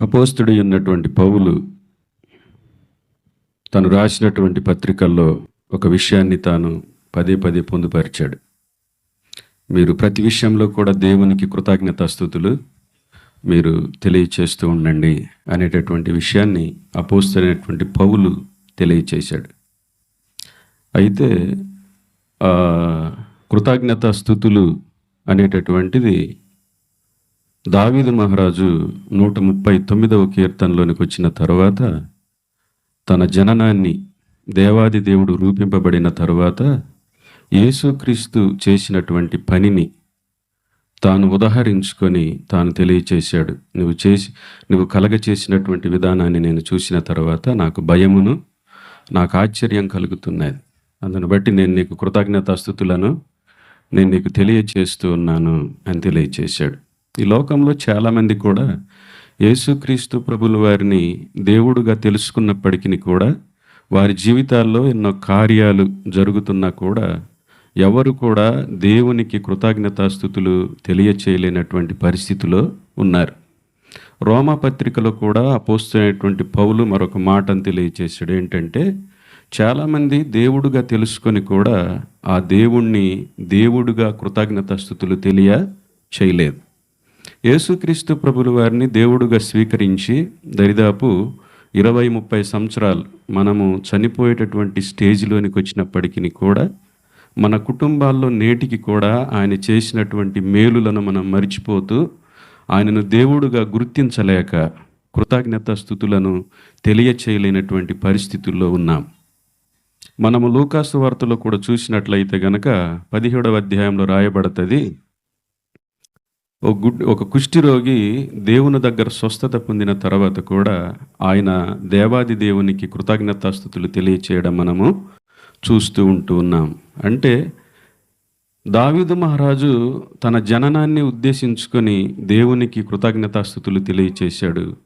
అపోస్తుడి ఉన్నటువంటి పౌలు తను రాసినటువంటి పత్రికల్లో ఒక విషయాన్ని తాను పదే పదే పొందుపరిచాడు. మీరు ప్రతి విషయంలో కూడా దేవునికి కృతజ్ఞతాస్థుతులు మీరు తెలియచేస్తూ ఉండండి అనేటటువంటి విషయాన్ని అపోస్తుడైనటువంటి పౌలు తెలియచేశాడు. అయితే కృతజ్ఞత కృతజ్ఞతాస్థుతులు అనేటటువంటిది దావీదు మహారాజు నూట ముప్పై తొమ్మిదవ కీర్తనలోనికి వచ్చిన తరువాత తన జననాన్ని దేవాది దేవుడు రూపింపబడిన తరువాత యేసుక్రీస్తు చేసినటువంటి పనిని తాను ఉదహరించుకొని తాను తెలియచేశాడు. నువ్వు చేసి నువ్వు కలగ చేసినటువంటి విధానాన్ని నేను చూసిన తర్వాత నాకు భయమును నాకు ఆశ్చర్యం కలుగుతున్నది. అందును బట్టి నేను నీకు కృతజ్ఞతాస్థుతులను నేను నీకు తెలియచేస్తూ ఉన్నాను అని తెలియచేశాడు. ఈ లోకంలో చాలామంది కూడా యేసుక్రీస్తు ప్రభుల వారిని దేవుడుగా తెలుసుకున్నప్పటికీ కూడా వారి జీవితాల్లో ఎన్నో కార్యాలు జరుగుతున్నా కూడా ఎవరు కూడా దేవునికి కృతజ్ఞతాస్థుతులు తెలియచేయలేనటువంటి పరిస్థితిలో ఉన్నారు. రోమాపత్రికలో కూడా అపోస్తున్నటువంటి పౌలు మరొక మాటను తెలియచేసాడు ఏంటంటే చాలామంది దేవుడుగా తెలుసుకొని కూడా ఆ దేవుణ్ణి దేవుడుగా కృతజ్ఞతాస్థుతులు తెలియ చేయలేదు యేసుక్రీస్తు ప్రభులు వారిని దేవుడుగా స్వీకరించి దరిదాపు ఇరవై ముప్పై సంవత్సరాలు మనము చనిపోయేటటువంటి స్టేజ్లోనికి వచ్చినప్పటికీ కూడా మన కుటుంబాల్లో నేటికి కూడా ఆయన చేసినటువంటి మేలులను మనం మరిచిపోతూ ఆయనను దేవుడుగా గుర్తించలేక కృతజ్ఞత స్థుతులను తెలియచేయలేనటువంటి పరిస్థితుల్లో ఉన్నాం. మనము లూకాసు వార్తలో కూడా చూసినట్లయితే గనక పదిహేడవ అధ్యాయంలో రాయబడుతుంది ఒక గుడ్ ఒక కుష్ఠిరోగి దేవుని దగ్గర స్వస్థత పొందిన తర్వాత కూడా ఆయన దేవాది దేవునికి కృతజ్ఞతాస్థుతులు తెలియచేయడం మనము చూస్తూ ఉంటూ ఉన్నాం. అంటే దావిదు మహారాజు తన జననాన్ని ఉద్దేశించుకొని దేవునికి కృతజ్ఞతాస్థుతులు తెలియచేశాడు.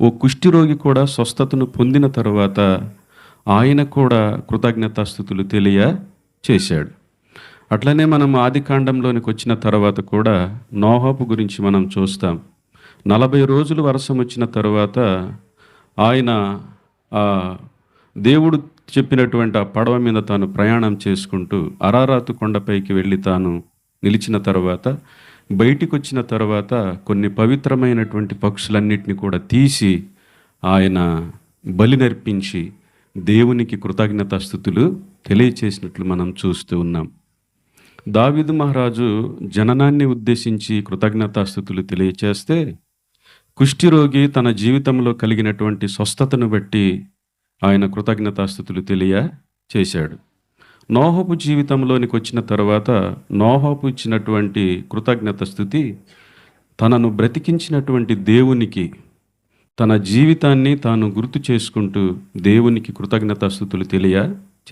ఓ కుష్ఠిరోగి కూడా స్వస్థతను పొందిన తర్వాత ఆయన కూడా కృతజ్ఞతాస్థుతులు తెలియ చేశాడు అట్లనే మనం ఆది కాండంలోనికి వచ్చిన తర్వాత కూడా నోహాపు గురించి మనం చూస్తాం. నలభై రోజులు వర్షం వచ్చిన తర్వాత ఆయన దేవుడు చెప్పినటువంటి ఆ పడవ మీద తాను ప్రయాణం చేసుకుంటూ అరారాతు కొండపైకి వెళ్ళి తాను నిలిచిన తర్వాత బయటికి వచ్చిన తర్వాత కొన్ని పవిత్రమైనటువంటి పక్షులన్నిటిని కూడా తీసి ఆయన బలి నర్పించి దేవునికి కృతజ్ఞతాస్థుతులు తెలియచేసినట్లు మనం చూస్తూ ఉన్నాం. దావిదు మహారాజు జననాన్ని ఉద్దేశించి కృతజ్ఞతాస్థుతులు తెలియచేస్తే కుష్ఠిరోగి తన జీవితంలో కలిగినటువంటి స్వస్థతను బట్టి ఆయన కృతజ్ఞతాస్థుతులు తెలియ చేశాడు నోహపు జీవితంలోనికి వచ్చిన తర్వాత నోహపు ఇచ్చినటువంటి కృతజ్ఞత స్థుతి తనను బ్రతికించినటువంటి దేవునికి తన జీవితాన్ని తాను గుర్తు చేసుకుంటూ దేవునికి కృతజ్ఞతాస్థుతులు తెలియ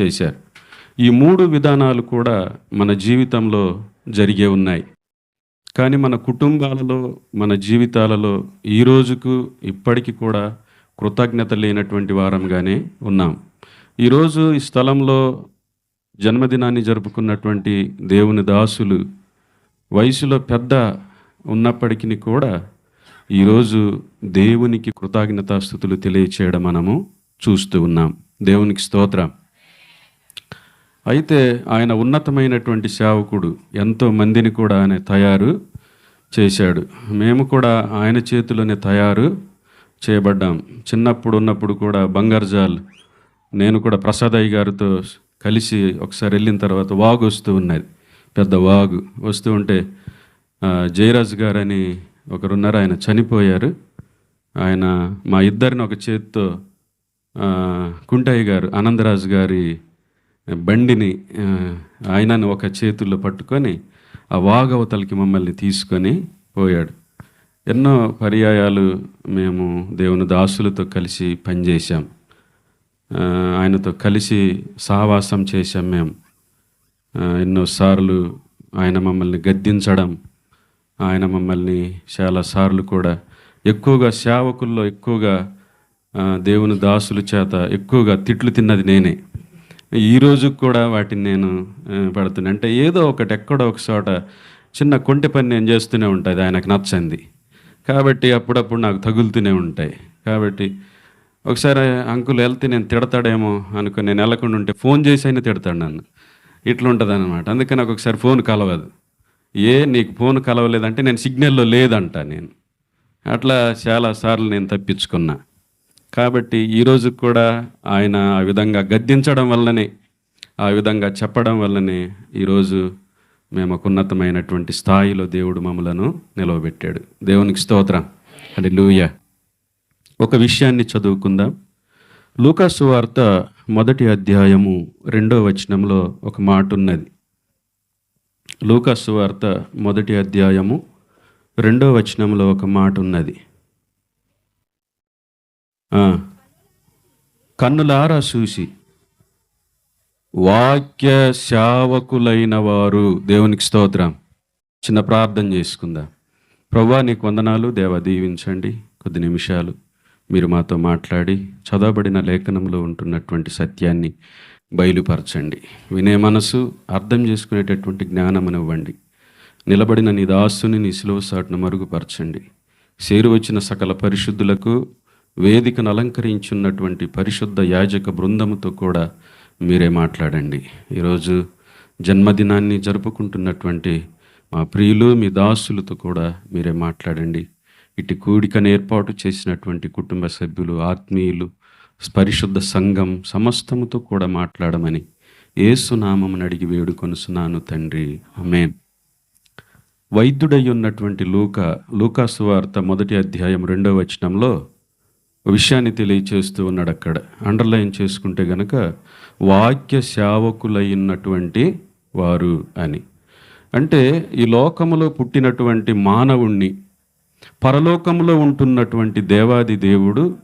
చేశారు ఈ మూడు విధానాలు కూడా మన జీవితంలో జరిగే ఉన్నాయి. కానీ మన కుటుంబాలలో మన జీవితాలలో ఈ రోజుకు ఇప్పటికీ కూడా కృతజ్ఞత లేనటువంటి వారంగానే ఉన్నాం. ఈరోజు ఈ స్థలంలో జన్మదినాన్ని జరుపుకున్నటువంటి దేవుని దాసులు వయసులో పెద్ద ఉన్నప్పటికీ కూడా ఈరోజు దేవునికి కృతజ్ఞతాస్థుతులు తెలియచేయడం మనము చూస్తూ ఉన్నాం. దేవునికి స్తోత్రం. అయితే ఆయన ఉన్నతమైనటువంటి సేవకుడు ఎంతో మందిని కూడా ఆయన తయారు చేశాడు. మేము కూడా ఆయన చేతిలోనే తయారు చేయబడ్డాం. చిన్నప్పుడు ఉన్నప్పుడు కూడా బంగార్జాల్ నేను కూడా ప్రసాదయ్య గారితో కలిసి ఒకసారి వెళ్ళిన తర్వాత వాగు వస్తూ ఉన్నది. పెద్ద వాగు వస్తూ ఉంటే జయరాజ్ గారని ఒకరున్నారు ఆయన చనిపోయారు. ఆయన మా ఇద్దరిని ఒక చేతితో కుంటయ్య గారు ఆనందరాజు గారి బండిని ఆయనను ఒక చేతుల్లో పట్టుకొని ఆ వాగవతలకి మమ్మల్ని తీసుకొని పోయాడు. ఎన్నో పర్యాయాలు మేము దేవుని దాసులతో కలిసి పనిచేశాం. ఆయనతో కలిసి సహవాసం చేశాం మేము. ఎన్నోసార్లు ఆయన మమ్మల్ని గద్దించడం ఆయన మమ్మల్ని చాలాసార్లు కూడా ఎక్కువగా సేవకుల్లో ఎక్కువగా దేవుని దాసుల చేత ఎక్కువగా తిట్లు తిన్నది నేనే. ఈ రోజు కూడా వాటిని నేను పెడుతున్నాను అంటే ఏదో ఒకటి ఎక్కడో ఒక చోట చిన్న కొంటి పని నేను చేస్తూనే ఉంటుంది ఆయనకు నచ్చంది. కాబట్టి అప్పుడప్పుడు నాకు తగులుతూనే ఉంటాయి. కాబట్టి ఒకసారి అంకుల్ వెళ్తే నేను తిడతాడేమో అనుకుని నేను వెళ్ళకుండా ఉంటే ఫోన్ చేసి అయినా తిడతాడు నన్ను. ఇట్లుంటుంది అనమాట అందుకని నాకు ఒకసారి ఫోన్ కలవదు. ఏ నీకు ఫోన్ కలవలేదంటే నేను సిగ్నల్లో లేదంట నేను. అట్లా చాలాసార్లు నేను తప్పించుకున్నా. కాబట్టి ఈరోజు కూడా ఆయన ఆ విధంగా గద్దించడం వల్లనే ఆ విధంగా చెప్పడం వల్లనే ఈరోజు మేము ఒక ఉన్నతమైనటువంటి స్థాయిలో దేవుడు మమ్మలను నిలవబెట్టాడు. దేవునికి స్తోత్రం. అంటే లూయ ఒక విషయాన్ని చదువుకుందాం. లూకాసు వార్త మొదటి అధ్యాయము రెండో వచనంలో ఒక మాట ఉన్నది లూకాసు వార్త మొదటి అధ్యాయము రెండో వచనంలో ఒక మాట ఉన్నది కన్నులారా చూసి. వాక్య శావకులైన వారు దేవునికి స్తోత్రం. చిన్న ప్రార్థన చేసుకుందాం. ప్రభా నీకు వందనాలు. దేవ దీవించండి. కొద్ది నిమిషాలు మీరు మాతో మాట్లాడి చదవబడిన లేఖనంలో ఉంటున్నటువంటి సత్యాన్ని బయలుపరచండి. వినే మనసు అర్థం చేసుకునేటటువంటి జ్ఞానం ఇవ్వండి నిలబడిన నీ దాసుని నీ సిలువ సాటును మరుగుపరచండి. సేరు వచ్చిన సకల పరిశుద్ధులకు వేదికను అలంకరించున్నటువంటి పరిశుద్ధ యాజక బృందముతో కూడా మీరే మాట్లాడండి. ఈరోజు జన్మదినాన్ని జరుపుకుంటున్నటువంటి మా ప్రియులు మీ దాసులతో కూడా మీరే మాట్లాడండి. ఇటు కూడికను ఏర్పాటు చేసినటువంటి కుటుంబ సభ్యులు ఆత్మీయులు పరిశుద్ధ సంఘం సమస్తముతో కూడా మాట్లాడమని ఏసునామమును అడిగి వేడుకొనుసున్నాను తండ్రి. ఆమేన్. వైద్యుడై ఉన్నటువంటి లూక లూకాసు వార్త మొదటి అధ్యాయం రెండవ వచనంలో విషయాన్ని తెలియచేస్తూ ఉన్నాడు అక్కడ. అండర్లైన్ చేసుకుంటే గనక వాక్య సేవకులైనటువంటి వారు అని. అంటే ఈ లోకములో పుట్టినటువంటి మానవుణ్ణి పరలోకంలో ఉంటున్నటువంటి దేవాది దేవుడు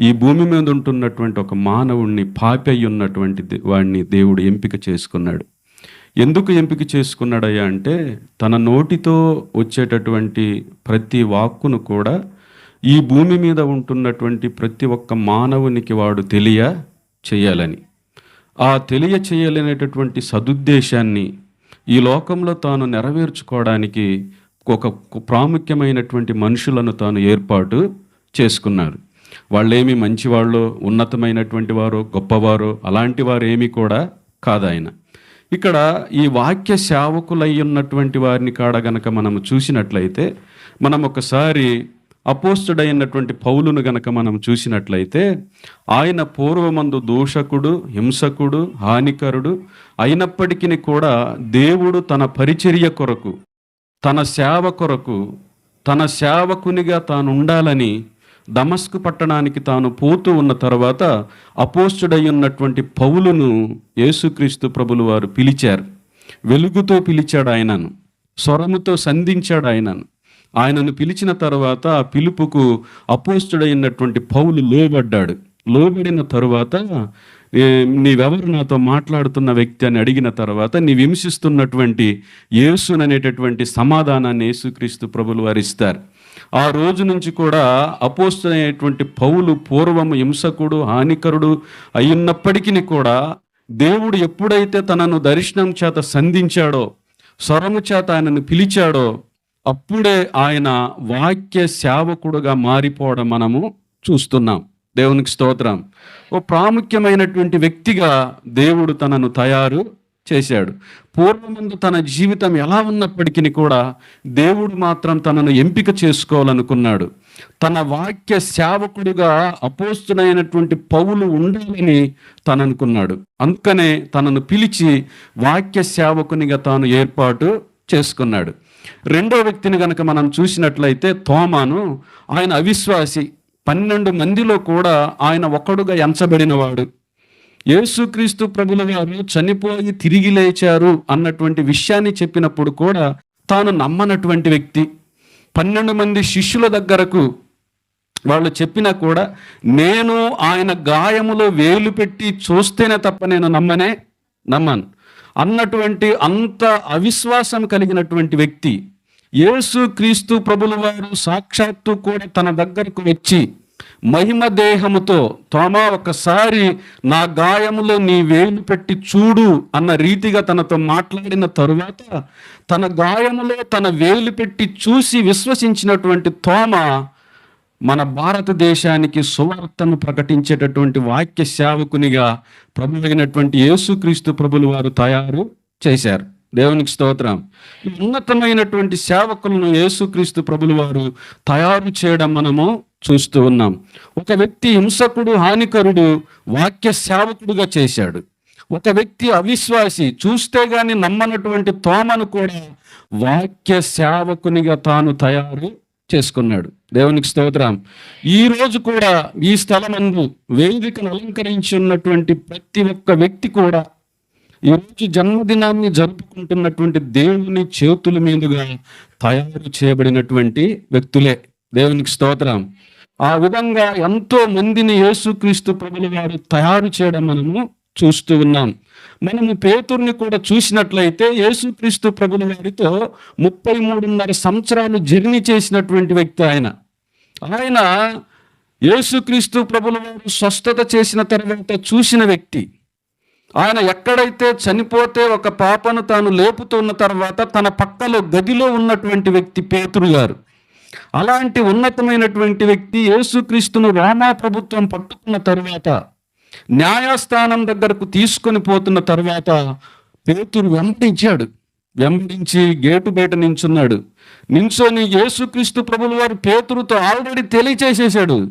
ఈ భూమి మీద ఉంటున్నటువంటి ఒక మానవుణ్ణి పాపి ఉన్నటువంటి వాణ్ణి వాడిని దేవుడు ఎంపిక చేసుకున్నాడు. ఎందుకు ఎంపిక చేసుకున్నాడయ్యా అంటే తన నోటితో వచ్చేటటువంటి ప్రతి వాక్కును కూడా ఈ భూమి మీద ఉంటున్నటువంటి ప్రతి ఒక్క మానవునికి వాడు తెలియ చేయాలని ఆ తెలియ చేయలేనటువంటి సదుద్దేశాన్ని ఈ లోకంలో తాను నెరవేర్చుకోవడానికి ఒక ప్రాముఖ్యమైనటువంటి మనుషులను తాను ఏర్పాటు చేసుకున్నారు. వాళ్ళేమి మంచివాళ్ళు ఉన్నతమైనటువంటి వారో గొప్పవారో అలాంటి వారు ఏమీ కూడా కాదాయన. ఇక్కడ ఈ వాక్య సేవకులై ఉన్నటువంటి వారిని కాడ గనక మనం చూసినట్లయితే మనం ఒకసారి అపోస్తుడైనటువంటి పౌలును గనక మనం చూసినట్లయితే ఆయన పూర్వమందు దూషకుడు హింసకుడు హానికరుడు అయినప్పటికీ కూడా దేవుడు తన పరిచర్య కొరకు తన సేవ కొరకు తన సేవకునిగా తాను ఉండాలని దమస్కు పట్టణానికి తాను పోతూ ఉన్న తర్వాత అపోస్తుడై ఉన్నటువంటి పౌలును యేసుక్రీస్తు ప్రభులు వారు పిలిచారు. వెలుగుతో పిలిచాడు ఆయనను స్వరముతో సంధించాడు ఆయనను ఆయనను పిలిచిన తర్వాత ఆ పిలుపుకు అపోస్తుడైనటువంటి పౌలు లోబడ్డాడు. లోబడిన తరువాత నీవెవరు నాతో మాట్లాడుతున్న వ్యక్తి? అని అడిగిన తర్వాత నీ హింసిస్తున్నటువంటి యేసుననేటటువంటి సమాధానాన్ని యేసుక్రీస్తు ప్రభులు వారు ఇస్తారు ఆ రోజు నుంచి కూడా అపోస్తుడైనటువంటి పౌలు పూర్వము హింసకుడు హానికరుడు అయినప్పటికీ కూడా దేవుడు ఎప్పుడైతే తనను దర్శనం చేత సంధించాడో స్వరము చేత ఆయనను పిలిచాడో అప్పుడే ఆయన వాక్య సేవకుడుగా మారిపోవడం మనము చూస్తున్నాం. దేవునికి స్తోత్రం. ఓ ప్రాముఖ్యమైనటువంటి వ్యక్తిగా దేవుడు తనను తయారు చేశాడు. పూర్వమందు తన జీవితం ఎలా ఉన్నప్పటికీ కూడా దేవుడు మాత్రం తనను ఎంపిక చేసుకోవాలనుకున్నాడు. తన వాక్య సేవకుడుగా అపోస్తుడైనటువంటి పౌలు ఉండాలని తను అనుకున్నాడు అందుకనే తనను పిలిచి వాక్య సేవకునిగా తాను ఏర్పాటు చేసుకున్నాడు. రెండో వ్యక్తిని కనుక మనం చూసినట్లయితే తోమాను ఆయన అవిశ్వాసి పన్నెండు మందిలో కూడా ఆయన ఒక్కడుగా ఎంచబడినవాడు. యేసుక్రీస్తు ప్రభుల గారు చనిపోయి తిరిగి లేచారు అన్నటువంటి విషయాన్ని చెప్పినప్పుడు కూడా తాను నమ్మనటువంటి వ్యక్తి. పన్నెండు మంది శిష్యుల దగ్గరకు వాళ్ళు చెప్పినా కూడా నేను ఆయన గాయములో వేలు పెట్టి చూస్తేనే తప్ప నేను నమ్మనే నమ్మను. అన్నటువంటి అంత అవిశ్వాసం కలిగినటువంటి వ్యక్తి యేసు క్రీస్తు ప్రభుల వారు సాక్షాత్తు కూడా తన దగ్గరకు వచ్చి మహిమ దేహముతో తోమా ఒకసారి నా గాయములో నీ వేలు పెట్టి చూడు అన్న రీతిగా తనతో మాట్లాడిన తరువాత తన గాయములో తన వేలు పెట్టి చూసి విశ్వసించినటువంటి తోమ మన భారతదేశానికి సువార్తను ప్రకటించేటటువంటి వాక్య సేవకునిగా ప్రభు అయినటువంటి యేసుక్రీస్తు ప్రభులు వారు తయారు చేశారు. దేవునికి స్తోత్రం. ఈ ఉన్నతమైనటువంటి సేవకులను యేసుక్రీస్తు ప్రభులు వారు తయారు చేయడం మనము చూస్తూ ఉన్నాం. ఒక వ్యక్తి హింసకుడు హానికరుడు వాక్య సేవకుడుగా చేశాడు. ఒక వ్యక్తి అవిశ్వాసి చూస్తే గాని నమ్మనటువంటి తోమను కూడా వాక్య సేవకునిగా తాను తయారు చేసుకున్నాడు. దేవునికి స్తోత్రం. ఈ రోజు కూడా ఈ స్థలమందు వేదికను అలంకరించి ఉన్నటువంటి ప్రతి ఒక్క వ్యక్తి కూడా ఈరోజు జన్మదినాన్ని జరుపుకుంటున్నటువంటి దేవుని చేతుల మీదుగా తయారు చేయబడినటువంటి వ్యక్తులే. దేవునికి స్తోత్రం. ఆ విధంగా ఎంతో మందిని యేసుక్రీస్తు ప్రభుల వారు తయారు చేయడం మనము చూస్తూ ఉన్నాం. మనం పేతుర్ని కూడా చూసినట్లయితే యేసుక్రీస్తు ప్రభుని వారితో ముప్పై మూడున్నర సంవత్సరాలు జర్నీ చేసినటువంటి వ్యక్తి ఆయన. ఆయన యేసుక్రీస్తు ప్రభుల వారు స్వస్థత చేసిన తర్వాత చూసిన వ్యక్తి. ఆయన ఎక్కడైతే చనిపోతే ఒక పాపను తాను లేపుతున్న తర్వాత తన పక్కలో గదిలో ఉన్నటువంటి వ్యక్తి పేతురు గారు. అలాంటి ఉన్నతమైనటువంటి వ్యక్తి యేసుక్రీస్తును రామా ప్రభుత్వం పట్టుకున్న తర్వాత న్యాయస్థానం దగ్గరకు తీసుకొని పోతున్న తర్వాత పేతురు వెంబడించాడు. వెంబడించి గేటు బయట నించున్నాడు. నించొని యేసుక్రీస్తు ప్రభుల వారు పేతురుతో ఆల్రెడీ తెలియచేసేసాడు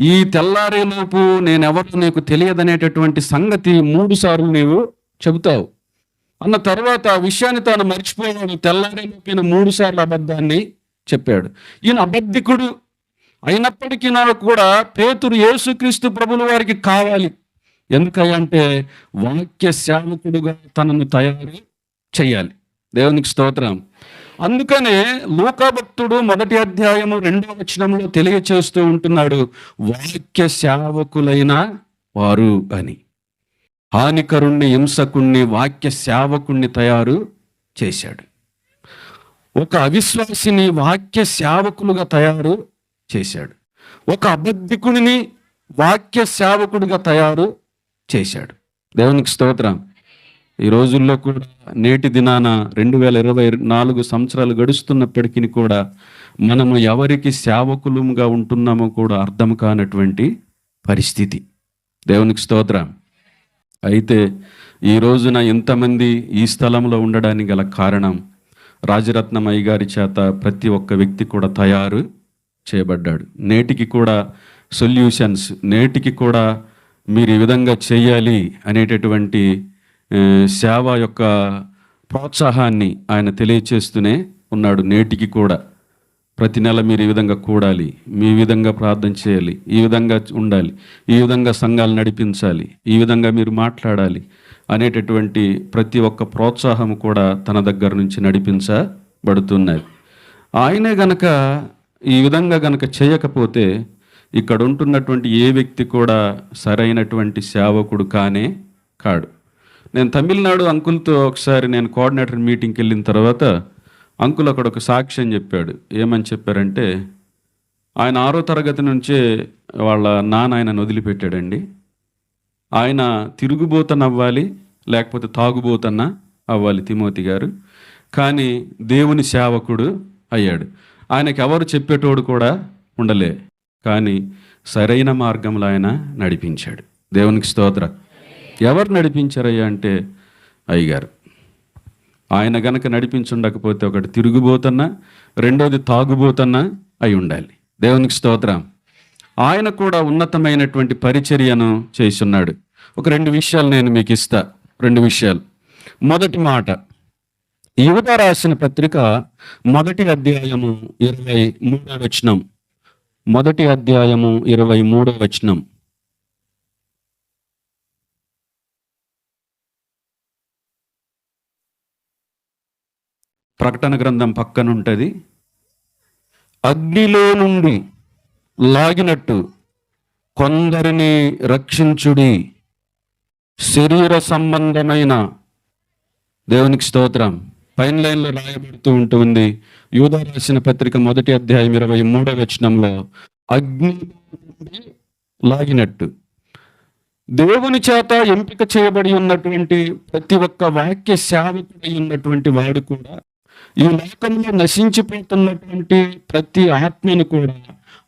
ఈ తెల్లారేలోపు నేనెవరు నీకు తెలియదనేటటువంటి సంగతి మూడు సార్లు నీవు చెబుతావు. అన్న తర్వాత ఆ విషయాన్ని తాను మర్చిపోయాడు తెల్లారేలోపు ఈయన మూడు సార్లు అబద్ధాన్ని చెప్పాడు. ఈయన అబద్ధికుడు అయినప్పటికీ నాకు కూడా పేతురు యేసుక్రీస్తు ప్రభులు వారికి కావాలి. ఎందుకంటే వాక్య సేవకుడుగా తనను తయారు చేయాలి. దేవునికి స్తోత్రం. అందుకనే లోకభక్తుడు మొదటి అధ్యాయము రెండవ వచనంలో తెలియచేస్తూ ఉంటున్నాడు వాక్య సేవకులైన వారు అని. హానికరుణ్ణి హింసకుణ్ణి వాక్య సేవకుణ్ణి తయారు చేశాడు. ఒక అవిశ్వాసిని వాక్య సేవకులుగా తయారు చేశాడు. ఒక అబద్ధికుడిని వాక్య సేవకుడిగా తయారు చేశాడు. దేవునికి స్తోత్రం. ఈ రోజుల్లో కూడా నేటి దినాన రెండు వేల ఇరవై నాలుగు సంవత్సరాలు గడుస్తున్నప్పటికీ కూడా మనము ఎవరికి సేవకులుగా ఉంటున్నామో కూడా అర్థం కానటువంటి పరిస్థితి. దేవునికి స్తోత్రం. అయితే ఈ రోజున ఇంతమంది ఈ స్థలంలో ఉండడానికి గల కారణం రాజరత్నమయ్య గారి చేత ప్రతి ఒక్క వ్యక్తి కూడా తయారు చేయబడ్డాడు. నేటికి కూడా సొల్యూషన్స్ నేటికి కూడా మీరు ఈ విధంగా చేయాలి అనేటటువంటి సేవ యొక్క ప్రోత్సాహాన్ని ఆయన తెలియచేస్తూనే ఉన్నాడు. నేటికి కూడా ప్రతి నెల మీరు ఈ విధంగా కూడాలి మీ విధంగా ప్రార్థన చేయాలి ఈ విధంగా ఉండాలి ఈ విధంగా సంఘాలు నడిపించాలి ఈ విధంగా మీరు మాట్లాడాలి అనేటటువంటి ప్రతి ఒక్క ప్రోత్సాహం కూడా తన దగ్గర నుంచి నడిపించబడుతున్నాయి ఆయనే గనక ఈ విధంగా గనక చేయకపోతే ఇక్కడ ఉంటున్నటువంటి ఏ వ్యక్తి కూడా సరైనటువంటి సేవకుడు కానే కాడు. నేను తమిళనాడు అంకుల్తో ఒకసారి నేను కోఆర్డినేటర్ మీటింగ్కి వెళ్ళిన తర్వాత అంకుల్ అక్కడ ఒక సాక్ష్యం చెప్పాడు. ఏమని చెప్పారంటే ఆయన ఆరో తరగతి నుంచే వాళ్ళ నాన్న ఆయనను వదిలిపెట్టాడండి. ఆయన తిరుగుబోతన అవ్వాలి లేకపోతే తాగుబోతన్న అవ్వాలి తిమోతి గారు. కానీ దేవుని సేవకుడు అయ్యాడు. ఆయనకి ఎవరు చెప్పేటోడు కూడా ఉండలే. కానీ సరైన మార్గంలో ఆయన నడిపించాడు. దేవునికి స్తోత్ర. ఎవరు నడిపించారయ్యా అంటే అయ్యగారు. ఆయన గనక నడిపించుండకపోతే ఒకటి తిరుగుబోతున్నా రెండోది తాగుబోతున్నా అయి ఉండాలి. దేవునికి స్తోత్రం. ఆయన కూడా ఉన్నతమైనటువంటి పరిచర్యను చేస్తున్నాడు. ఒక రెండు విషయాలు నేను మీకు ఇస్తా. రెండు విషయాలు. మొదటి మాట. యువత రాసిన పత్రిక మొదటి అధ్యాయము ఇరవై మూడో వచనం. మొదటి అధ్యాయము ఇరవై మూడో వచనం. ప్రకటన గ్రంథం పక్కన ఉంటుంది అగ్నిలో నుండి లాగినట్టు కొందరిని రక్షించుడి. శరీర సంబంధమైన దేవునికి స్తోత్రం. పైన లైన్లో రాయబడుతూ ఉంటుంది. యూదా రాసిన పత్రిక మొదటి అధ్యాయం ఇరవై మూడవ వచనంలో అగ్ని లాగినట్టు. దేవుని చేత ఎంపిక చేయబడి ఉన్నటువంటి ప్రతి ఒక్క వాక్య సేవకుడై ఉన్నటువంటి వాడు కూడా ఈ లోకంలో నశించిపోతున్నటువంటి ప్రతి ఆత్మను కూడా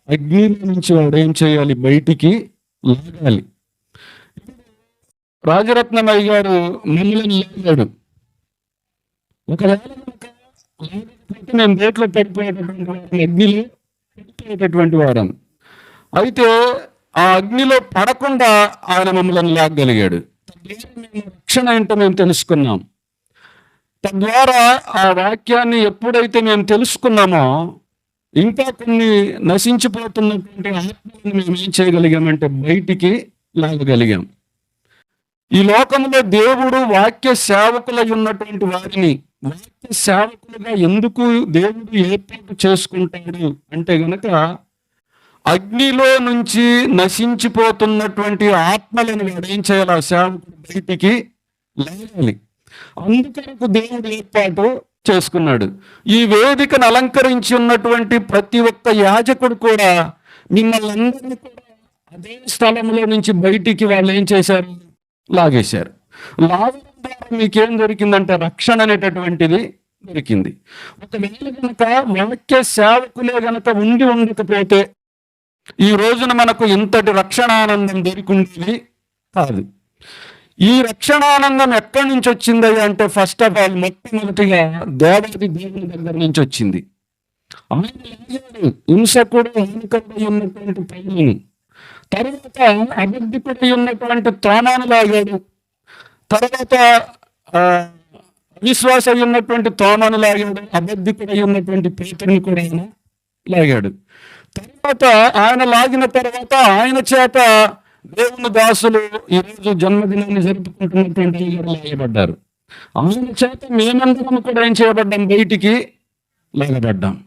అగ్ని నుంచి వాడు ఏం చేయాలి? బయటికి లాగాలి. రాజరత్నమయ్య గారు మమ్మల్ని లాగాడు. ఒకవేళ కనుక మేము దేంట్లో పడిపోయేటటువంటి వారం అగ్నిలో పడిపోయేటటువంటి వారం. అయితే ఆ అగ్నిలో పడకుండా ఆయన మమ్మల్ని లాగగలిగాడు. మేము రక్షణ ఏంటో మేము తెలుసుకున్నాం. తద్వారా ఆ వాక్యాన్ని ఎప్పుడైతే మేము తెలుసుకున్నామో ఇంకా కొన్ని నశించిపోతున్నటువంటి ఆత్మని మేము ఏం చేయగలిగామంటే బయటికి లాగగలిగాం. ఈ లోకంలో దేవుడు వాక్య సేవకులై ఉన్నటువంటి వారిని వాక్య సేవకులుగా ఎందుకు దేవుడు ఏర్పాటు చేసుకుంటాడు? అంటే గనక అగ్నిలో నుంచి నశించిపోతున్నటువంటి ఆత్మలను ఏం చేయాలి? ఆ సేవకుడు బయటికి లేవాలి. అందుకొరకు దేవుడు ఏర్పాటు చేసుకున్నాడు. ఈ వేదికను అలంకరించి ఉన్నటువంటి ప్రతి ఒక్క యాజకుడు కూడా మిమ్మల్ని అందరినీ కూడా అదే స్థలంలో నుంచి బయటికి వాళ్ళు ఏం చేశారు? లాగేశారు. లాగడం మీకేం దొరికిందంటే రక్షణ అనేటటువంటిది దొరికింది. ఒకవేళ కనుక వాక్య సేవకులే గనక ఉండి ఉండకపోతే ఈ రోజున మనకు ఇంతటి రక్షణానందం దొరికింది కాదు. ఈ రక్షణానందం ఎక్కడి నుంచి వచ్చింది అంటే ఫస్ట్ ఆఫ్ ఆల్ మొట్టమొదటిగా దేవతి దేవుని దగ్గర నుంచి వచ్చింది. ఆయన హింసకుడు హానికరుడై ఉన్నటువంటి పైని తర్వాత అబద్ధికుడై ఉన్నటువంటి తోనాను లాగాడు. తర్వాత అవిశ్వాస ఉన్నటువంటి తోమను లాగాడు అబద్ధికుడై ఉన్నటువంటి పేతుని కూడా ఆయన లాగాడు. తర్వాత ఆయన లాగిన తర్వాత ఆయన చేత దేవుని దాసులు ఈరోజు జన్మదినాన్ని జరుపుకుంటున్నటువంటి అయ్యగారు లాగబడ్డారు. ఆయన చేత మేమందరం కూడా ఏం చేయబడ్డాం? బయటికి లాగబడ్డాం.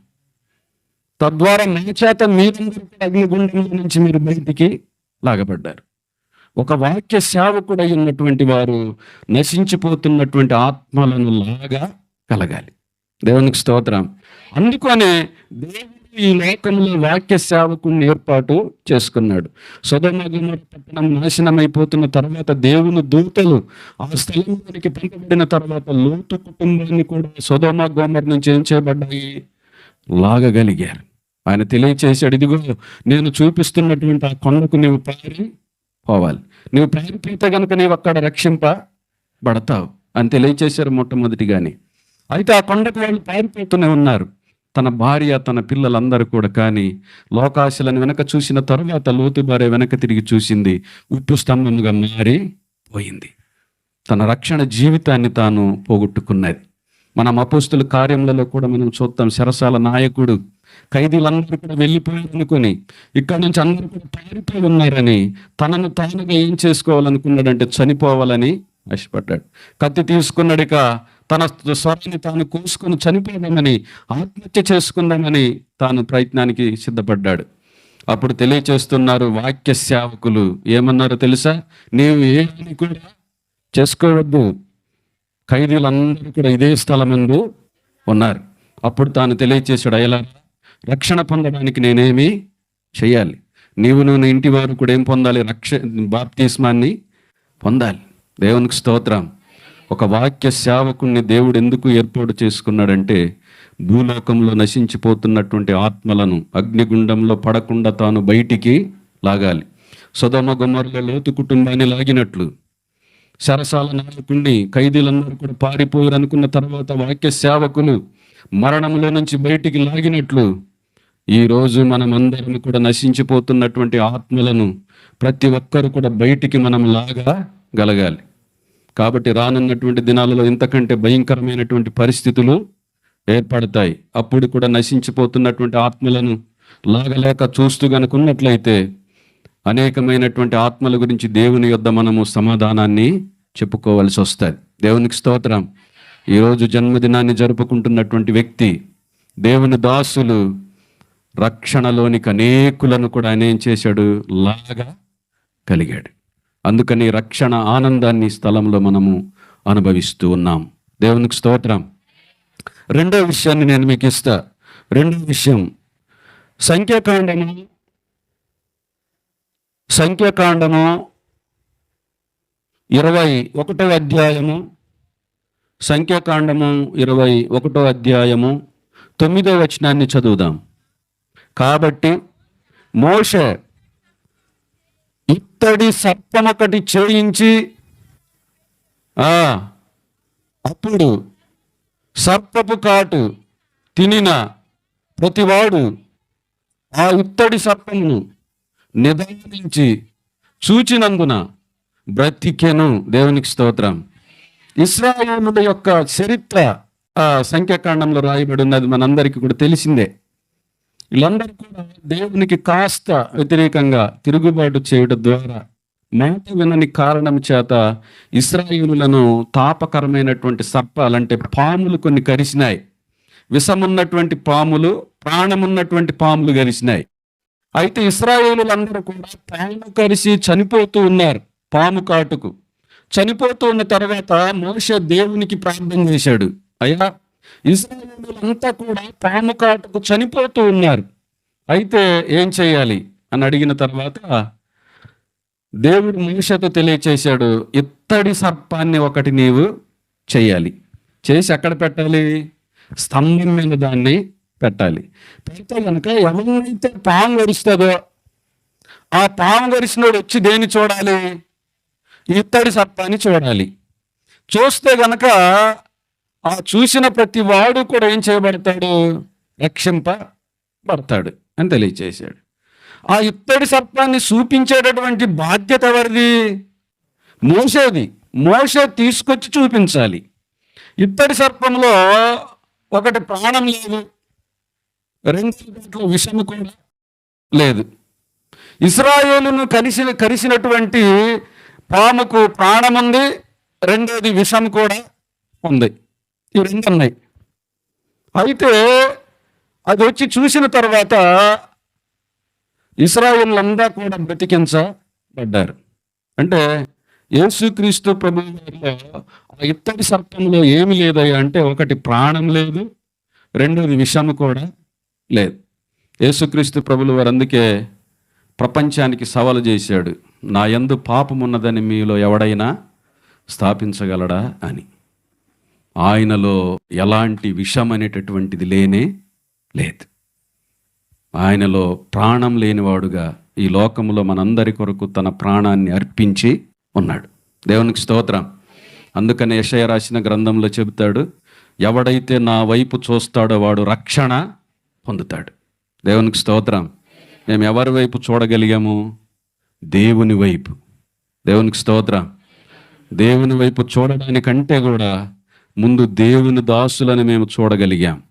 తద్వారా నా చేత మీరందరూ కూడా అగ్నిగుండంలో నుంచి మీరు బయటికి లాగబడ్డారు. ఒక వాక్య సేవకుడై ఉన్నటువంటి వారు నశించిపోతున్నటువంటి ఆత్మలను లాగా కలగాలి. దేవునికి స్తోత్రం. అందుకనే దేవుడు ఈ లోకంలో వాక్య సేవకుని ఏర్పాటు చేసుకున్నాడు. సుధమగుమర పట్టణం నాశనమైపోతున్న తర్వాత దేవుని దూతలు ఆ స్థలంలోనికి పంపబడిన తర్వాత లోతు కుటుంబాన్ని కూడా సుధమ గోమర్ నుంచి ఏం చేయబడ్డాయి? లాగగలిగారు. ఆయన తెలియచేశాడు ఇదిగో నేను చూపిస్తున్నటువంటి ఆ కొండకు నీవు పారి పోవాలి. నువ్వు పారిపోతే గనుక నీవు అక్కడ రక్షింపబడతావు. అని తెలియచేశారు మొట్టమొదటిగానే. అయితే ఆ కొండకు వాళ్ళు పారిపోతూనే ఉన్నారు. తన భార్య తన పిల్లలందరూ కూడా కానీ లోకాశలను వెనక చూసిన తరువాత లోతు భార్య వెనక తిరిగి చూసింది. ఉప్పు స్తంభముగా మారి పోయింది. తన రక్షణ జీవితాన్ని తాను పోగొట్టుకున్నది. మనం అపోస్తుల కార్యములలో కూడా మనం చూద్దాం శరసాల నాయకుడు ఖైదీలందరూ కూడా వెళ్ళిపోయారు అనుకుని ఇక్కడ నుంచి అందరూ కూడా పారిపోయి ఉన్నారని తనను తానుగా ఏం చేసుకోవాలనుకున్నాడంటే చనిపోవాలని ఆశపడ్డాడు. కత్తి తీసుకున్నాడు ఇక తన స్వరాన్ని తాను కోసుకొని చనిపోదామని ఆత్మహత్య చేసుకుందామని తాను ప్రయత్నానికి సిద్ధపడ్డాడు. అప్పుడు తెలియచేస్తున్నారు వాక్య సేవకులు. ఏమన్నారో తెలుసా? నీవు ఏమని కూడా చేసుకోవద్దు. ఖైదీలందరూ కూడా ఇదే స్థలం ఎందు ఉన్నారు. అప్పుడు తాను తెలియచేశాడు అయ్యలా రక్షణ పొందడానికి నేనేమి చేయాలి? నీవు నువ్వు ఇంటి వారు కూడా ఏం పొందాలి? రక్ష బాప్తిస్మాన్ని పొందాలి. దేవునికి స్తోత్రం. ఒక వాక్య సేవకుణ్ణి దేవుడు ఎందుకు ఏర్పాటు చేసుకున్నాడంటే భూలోకంలో నశించిపోతున్నటువంటి ఆత్మలను అగ్నిగుండంలో పడకుండా తాను బయటికి లాగాలి. సుధమ గుమ్మరుల లోతు కుటుంబాన్ని లాగినట్లు. సరసాల నాయకుణ్ణి ఖైదీలందరూ కూడా పారిపోయారు అనుకున్న తర్వాత వాక్య సేవకులు మరణంలో నుంచి బయటికి లాగినట్లు. ఈ రోజు కూడా నశించిపోతున్నటువంటి ఆత్మలను ప్రతి ఒక్కరు కూడా బయటికి మనం లాగా గలగాలి. కాబట్టి రానున్నటువంటి దినాలలో ఇంతకంటే భయంకరమైనటువంటి పరిస్థితులు ఏర్పడతాయి. అప్పుడు కూడా నశించిపోతున్నటువంటి ఆత్మలను లాగలేక చూస్తూ గనుకున్నట్లయితే అనేకమైనటువంటి ఆత్మల గురించి దేవుని యొద్ద మనము సమాధానాన్ని చెప్పుకోవాల్సి వస్తుంది. దేవునికి స్తోత్రం. ఈరోజు జన్మదినాన్ని జరుపుకుంటున్నటువంటి వ్యక్తి దేవుని దాసులు రక్షణలోనికి అనేకులను కూడా ఆయన ఏం చేశాడు? లాగా కలిగాడు. అందుకని రక్షణ ఆనందాన్ని స్థలంలో మనము అనుభవిస్తూ ఉన్నాం. దేవునికి స్తోత్రం. రెండో విషయాన్ని నేను మీకు ఇస్తా. రెండో విషయం. సంఖ్యాకాండము. సంఖ్యాకాండము ఇరవై ఒకటో అధ్యాయము. సంఖ్యాకాండము ఇరవై ఒకటో అధ్యాయము. తొమ్మిదో వచనాన్ని చదువుదాం. కాబట్టి మోషే ఇత్తడి సర్పమొకటి చేయించి ఆ అప్పుడు సర్పపు కాటు తినిన ప్రతివాడు ఆ ఇత్తడి సర్పమును నిదానించి చూచినందున బ్రతికెను. దేవునికి స్తోత్రం. ఇస్రాయేలుల యొక్క చరిత్ర సంఖ్యాకాండంలో రాయబడి ఉన్నది మనందరికీ కూడా తెలిసిందే. వీళ్ళందరూ కూడా దేవునికి కాస్త వ్యతిరేకంగా తిరుగుబాటు చేయడం ద్వారా మాట వినని కారణం చేత ఇస్రాయేలులను తాపకరమైనటువంటి సర్పాలంటే పాములు కొన్ని కరిసినాయి విషమున్నటువంటి పాములు ప్రాణమున్నటువంటి పాములు కరిసినాయి అయితే ఇస్రాయేలులందరూ కూడా పాము కరిసి చనిపోతూ ఉన్నారు పాము కాటుకు. చనిపోతూ ఉన్న తర్వాత మోష దేవునికి ప్రార్థన చేశాడు. అయ్యా ఇస్రాయేలులంతా కూడా పాము కాటుకు చనిపోతూ ఉన్నారు. అయితే ఏం చేయాలి? అని అడిగిన తర్వాత దేవుడు మనిషితో తెలియచేశాడు ఇత్తడి సర్పాన్ని ఒకటి నీవు చేయాలి. చేసి ఎక్కడ పెట్టాలి? స్తంభం మీద దాన్ని పెట్టాలి. పెడితే కనుక ఎవరైతే పాము గరుస్తుందో ఆ పాము గరిచినోడు వచ్చి దేన్ని చూడాలి? ఇత్తడి సర్పాన్ని చూడాలి. చూస్తే గనక ఆ చూసిన ప్రతి వాడు కూడా ఏం చేయబడతాడు? రక్షింపబడతాడు అని తెలియచేశాడు. ఆ ఇత్తడి సర్పాన్ని చూపించేటటువంటి బాధ్యత ఎవరిది? మోసేది మోసే తీసుకొచ్చి చూపించాలి. ఇత్తడి సర్పంలో ఒకటి ప్రాణం లేదు. రెండు విషం విషము కూడా లేదు. ఇస్రాయేలును కలిసి కలిసినటువంటి పాముకు ప్రాణం ఉంది రెండోది విషం కూడా ఉంది. ఇవి రెండు ఉన్నాయి అయితే అది వచ్చి చూసిన తర్వాత ఇస్రాయేళ్ళంతా కూడా బ్రతికించబడ్డారు. అంటే యేసుక్రీస్తు ప్రభు ఆ ఇత్తడి సర్పంలో ఏమి లేదయ్యా అంటే ఒకటి ప్రాణం లేదు రెండోది విషం కూడా లేదు. యేసుక్రీస్తు ప్రభులు వారు అందుకే ప్రపంచానికి సవాలు చేశాడు నా యందు పాపమున్నదని మీలో ఎవడైనా స్థాపించగలడా? అని. ఆయనలో ఎలాంటి విషం అనేటటువంటిది లేనే లేదు. ఆయనలో ప్రాణం లేనివాడుగా ఈ లోకంలో మనందరి కొరకు తన ప్రాణాన్ని అర్పించి ఉన్నాడు. దేవునికి స్తోత్రం. అందుకని యషయ రాసిన గ్రంథంలో చెబుతాడు ఎవడైతే నా వైపు చూస్తాడో వాడు రక్షణ పొందుతాడు. దేవునికి స్తోత్రం. మేము ఎవరి వైపు చూడగలిగాము? దేవుని వైపు. దేవునికి స్తోత్రం. దేవుని వైపు చూడడానికంటే కూడా ముందు దేవుని దాసులని మేము చూడగలిగాం.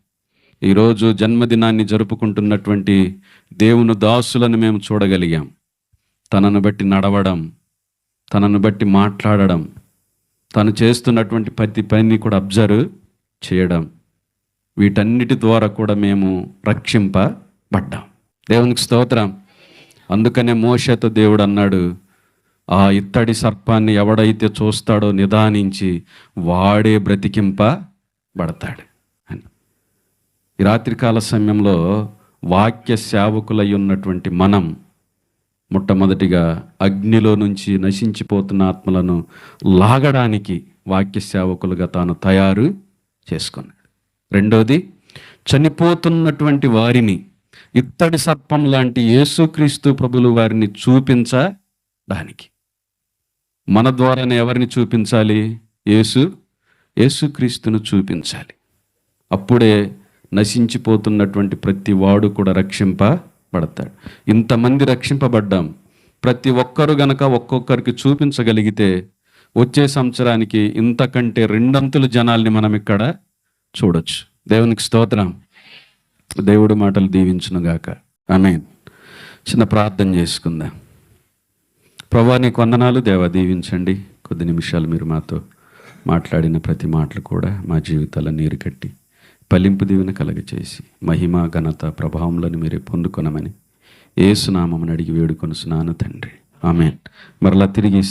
ఈరోజు జన్మదినాన్ని జరుపుకుంటున్నటువంటి దేవుని దాసులను మేము చూడగలిగాం. తనను బట్టి నడవడం తనను బట్టి మాట్లాడడం తను చేస్తున్నటువంటి ప్రతి పని కూడా అబ్జర్వ్ చేయడం వీటన్నిటి ద్వారా కూడా మేము రక్షింపబడ్డాం. దేవునికి స్తోత్రం. అందుకనే మోషతో దేవుడు అన్నాడు ఆ ఇత్తడి సర్పాన్ని ఎవడైతే చూస్తాడో నిదానించి వాడే బ్రతికింపబడతాడు అని. ఈ రాత్రికాల సమయంలో వాక్య సేవకులై ఉన్నటువంటి మనం మొట్టమొదటిగా అగ్నిలో నుంచి నశించిపోతున్న ఆత్మలను లాగడానికి వాక్య సేవకులుగా తాను తయారు చేసుకున్నాడు. రెండోది చనిపోతున్నటువంటి వారిని ఇత్తడి సర్పం లాంటి యేసుక్రీస్తు ప్రభులు వారిని చూపించడానికి. మన ద్వారానే ఎవరిని చూపించాలి? యేసు యేసుక్రీస్తును చూపించాలి. అప్పుడే నశించిపోతున్నటువంటి ప్రతి వాడు కూడా రక్షింపబడతాడు. ఇంతమంది రక్షింపబడ్డాం. ప్రతి ఒక్కరు గనక ఒక్కొక్కరికి చూపించగలిగితే వచ్చే సంవత్సరానికి ఇంతకంటే రెండంతుల జనాల్ని మనం ఇక్కడ చూడొచ్చు. దేవునికి స్తోత్రం. దేవుడు మాటలు దీవించునుగాక. ఆమె చిన్న ప్రార్థన చేసుకుందాం. ప్రభా నీకు వందనాలు. దేవ దీవించండి. కొద్ది నిమిషాలు మీరు మాతో మాట్లాడిన ప్రతి మాటలు కూడా మా జీవితాల నీరు కట్టి పలింపు దీవెన కలగచేసి మహిమ ఘనత ప్రభావంలోని మీరే పొందుకొనమని ఏసునామని అడిగి వేడుకొనుసున్నాను తండ్రి. ఆమెన్. మరలా తిరిగి